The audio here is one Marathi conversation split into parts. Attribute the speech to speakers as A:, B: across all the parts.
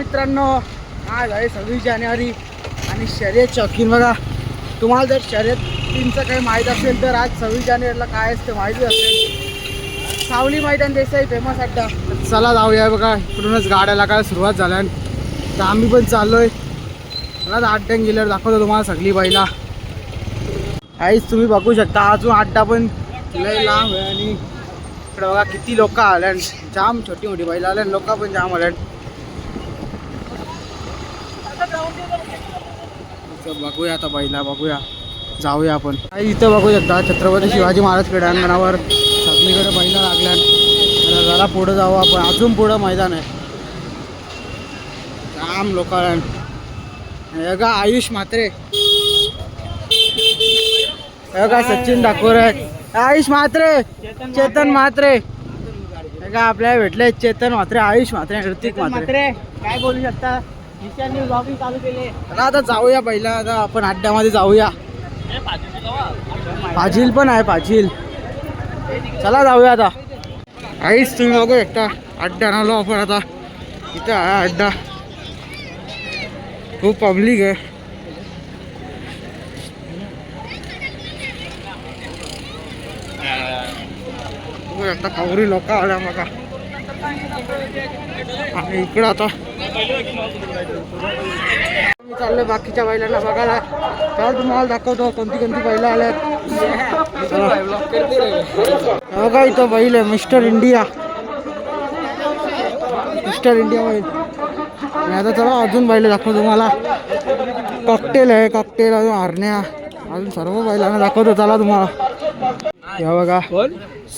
A: मित्रांनो आज आहे सव्वीस जानेवारी आणि शर्यत चौकीन बघा. तुम्हाला जर शर्यतींचं काही माहीत असेल तर आज सव्वीस जानेवारीला काय असतं माहिती असेल. सावली मैदान देसाई फेमस अड्डा. चला जाऊया बघा इकडूनच गाड्या लागायला सुरुवात झाल्या तर आम्ही पण चाललोय. मला अड्ड्यान गेल्यावर दाखवतो तुम्हाला सगळी बैला. आईच तुम्ही बघू शकता अजून अड्डा पण लय लांब आहे आणि इकडे बघा किती लोक आल्या जाम छोटी मोठी बैल आल्या लोक पण जाम आल्या बघूया आता बैला बघूया. जाऊया आपण. काही इथं बघू शकता छत्रपती शिवाजी महाराज क्रीडांगणावर. सगळीकडे बैला लागल्या. जरा पुढं जाऊ आपण. अजून पुढं मैदान आहे. जाम लोक आल्या का आयुष म्हात्रे. का सचिन ठाकूर आहे आयुष म्हात्रे चेतन म्हात्रे. का आपल्याला भेटले चेतन म्हात्रे आयुष म्हात्रे ऋतिक म्हात्रे
B: काय बोलू शकता?
A: आता जाऊया पहिला आता आपण अड्ड्यामध्ये जाऊया. पाजील पण आहे पाजील चला जाऊया आता. आईच तुम्ही बघू एकटा अड्ड्यानं आलो आपण आता. इथं आहे अड्डा. खूप पब्लिक आहे. बघू एकटा कवरी लोक आल्या बघा. आणि इकडं आता मी चाललोय बाकीच्या बैलांना बघायला. तर तुम्हाला दाखवतो कोणती कोणती बैलं आल्यात. बघा इथं बैल आहे मिस्टर इंडिया. मिस्टर इंडिया बैल. आता चला अजून बैल दाखवतो तुम्हाला. कॉकटेल आहे कॉकटेल अजून हरण्या. अजून सर्व बैलांना दाखवतो चला तुम्हाला. हे बघा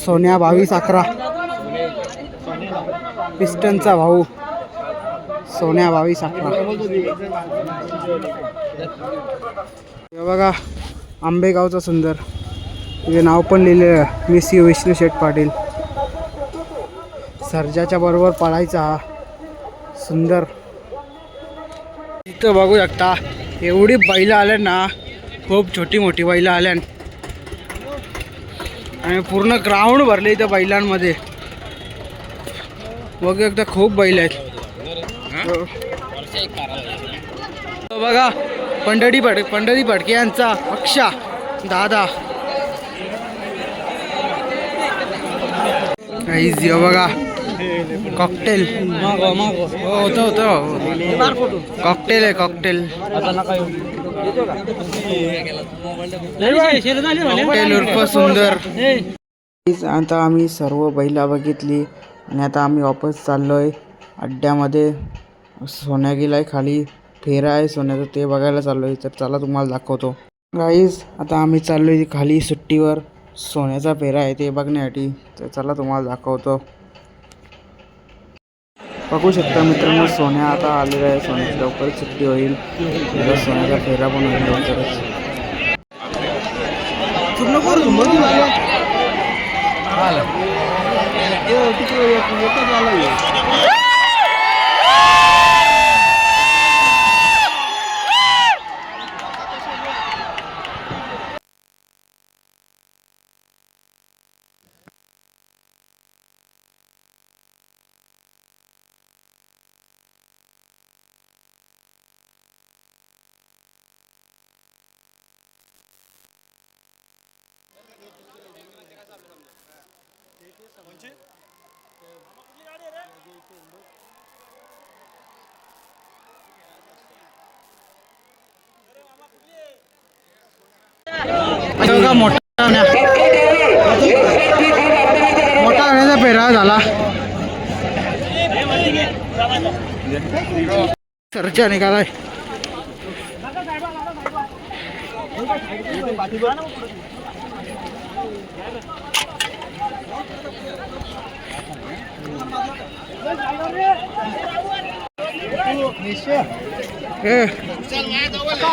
A: सोन्या बावीस अकरा पिस्टनचा भाऊ. सोन्या बावीस अकरा. हे बघा आंबेगावचा सुंदर. तुझे नाव पण लिहिलेलं आहे. Miss you Vishnu Sheth Patil. सर्जाच्या बरोबर पळायचा हा सुंदर. इथं बघू शकता एवढी बैलं आल्या ना खूप छोटी मोठी बैलं आल्या आणि पूर्ण ग्राउंड भरले इथं बैलांमध्ये. बघू एकदा खूप बैल आहेत. हो. हो बघा पंढरी फड पंढरी फडके यांचा अक्षा. दादा. काहीच यो बघा. कॉकटेल हो, होतं होतं कॉकटेल आहे कॉकटेल कॉकटेल उर्फ सुंदर. आता आम्ही सर्व बैला बघितली आणि आता आम्ही वापस चाललोय अड्ड्यामध्ये. सोन्या गेलाय खाली. फेरा आहे सोन्याचं ते बघायला चाललोय. तर चला तुम्हाला दाखवतो. गाईज आता आम्ही चाललोय खाली सुट्टीवर. सोन्याचा फेरा आहे ते बघण्यासाठी. तर चला तुम्हाला दाखवतो. बघू शकता मित्रांनो सोन्या आता आलेला आहे. सोन्याची लवकरच सुट्टी होईल. सोन्याचा फेरा पण होईल लवकरच. आता मोठा मोठा होण्याचा फेरा झाला. चर्चा निघालाय. ए बघा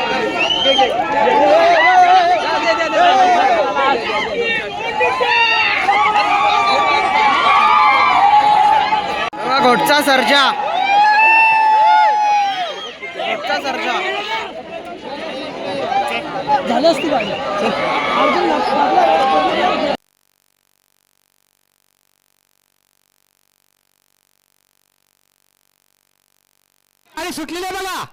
A: घोटचा सर्जा. घोटचा सर्जा. झालं असती आणि सुटलेले बघा.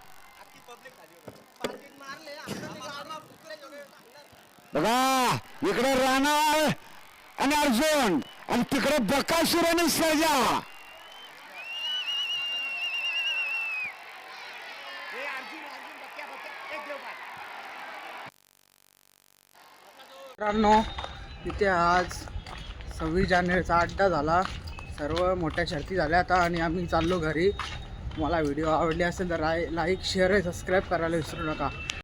C: बघा इकडे राणा आणि अर्जुन आणि तिकडे बकासूर आणि सर्जा.
A: मित्रांनो इथे आज सव्वीस जानेवारीचा अड्डा झाला. सर्व मोठ्या शर्ती झाल्या आता आणि आम्ही चाललो घरी. मला व्हिडिओ आवडले असेल तर लाईक शेअर आणि सबस्क्राईब करायला विसरू नका.